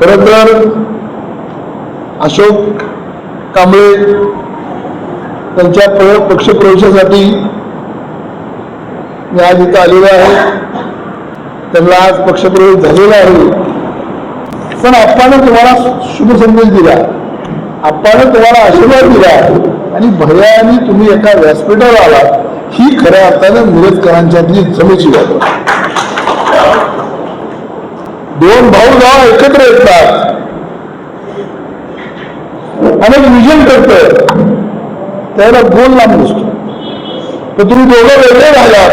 खरं तर अशोक कांबळे त्यांच्या प्र- पक्षप्रवेशासाठी मी आज इथं आलेलो आहे त्यांना आज पक्षप्रवेश झालेला आहे. पण आप्पानं तुम्हाला शुभ संदेश दिला. आप्पानं तुम्हाला आशीर्वाद दिला. आणि भयाने तुम्ही एका व्यासपीठावर आलात. ही खऱ्या अर्थानं मिरजकरांच्यातली जमेची वाट दोन भाऊ जेव्हा एकत्र येतात. आणि विजन करत त्याला गोल लांब नसतो तर तुम्ही दोघं वेगळे राहिलात.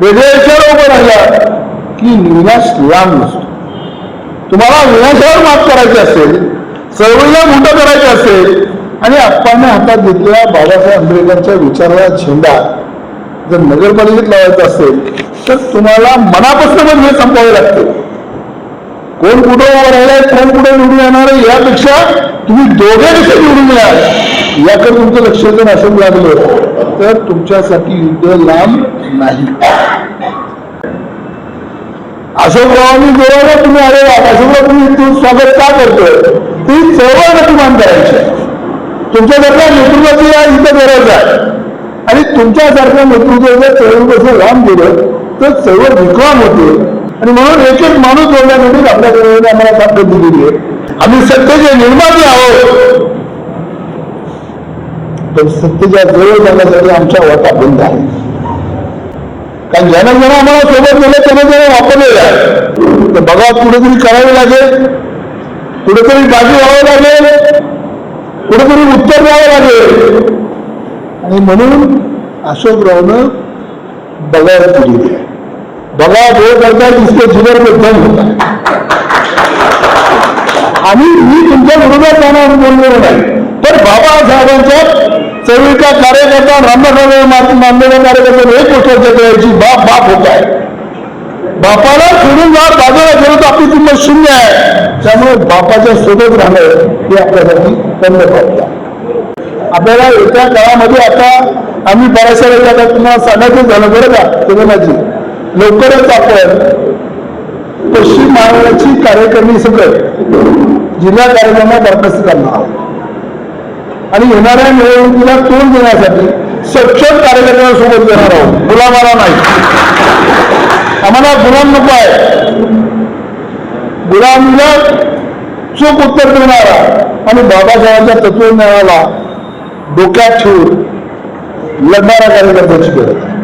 वेगळ्या विचार उभं राहिलात. की विनाश लांब नसतो. तुम्हाला विनाशावर मात करायची असेल चळवळीला मोठं करायचं असेल आणि आप्पाने हातात घेतलेल्या बाबासाहेब आंबेडकरांच्या विचाराला झेंडा जर नगरपालिकेत लावायचा असेल तर तुम्हाला मनापासून पण हे संपवावे लागते. कोण कुठं उभं राहिलाय कोण कुठं निवडून येणार आहे यापेक्षा तुम्ही दोघे कसे निवडून या याकडे तुमचं लक्ष जर असं लागलं. तर तुमच्यासाठी युद्ध लांब नाही. अशोकरावांनी जेव्हा तुम्ही आले अशोकराव तुम्ही स्वागत का करतोय? ती चळवळ गतिमान करायची आहे. तुमच्यासारख्या नेतृत्वाची या इथं गरज आहे. आणि तुमच्यासारख्या नेतृत्वाच्या चळवळीपासून लांब गेलं तर चळवळ विक्रम होते. आणि म्हणून एक एक माणूस जोडण्यासाठी आपल्याकडे आम्हाला ताकद दिलेली आहे. आम्ही सत्तेचे निर्माते आहोत. पण सत्तेच्या जवळ जाण्यासाठी आमच्या वाटा बंद आहे कारण ज्यानं ज्यानं आम्हाला सोबत गेलं त्याने त्याने वापरलेलं आहे. तर बघा कुठेतरी करावे लागेल. कुठेतरी बाजू व्हावं लागेल. कुठेतरी उत्तर द्यावं लागेल. आणि म्हणून अशोकरावनं बघायला दिलेली आहे. बघा जो करता दिसते जीवनबद्दल होता आणि मी तुमच्या विरोधात जाणार बोललेलो नाही. तर बाबासाहेबांच्या चळवळीचा कार्यकर्ता रामदास मानलेला कार्यकर्ता एक गोष्ट लक्षात ठेवायची बाप बाप होत आहे बापाला सोडून जा बाजूला गेलो तर आपली किंमत शून्य आहे. त्यामुळे बापाच्या सोबत राहणं हे आपल्यासाठी बंद पडतं. आपल्याला एका काळामध्ये आता आम्ही बऱ्याचशा वेळेला तुम्हाला सांगायचं झालं बरं का तेव्हाची लवकरच आपण पश्चिम महाराष्ट्राची कार्यकारिणी सकट जिल्हा कार्यक्रमात बरखास्त करणार आहोत. आणि येणाऱ्या निवडणुकीला तोंड देण्यासाठी सक्षम कार्यकर्त्यांसोबत देणार आहोत. गुलामाला नाही. आम्हाला गुलाम नको आहे. गुलामीला चूक उत्तर देणारा आणि बाबासाहेबांच्या तत्वज्ञानाला डोक्यात ठेवून लढणाऱ्या कार्यकर्त्यांची गरज आहे.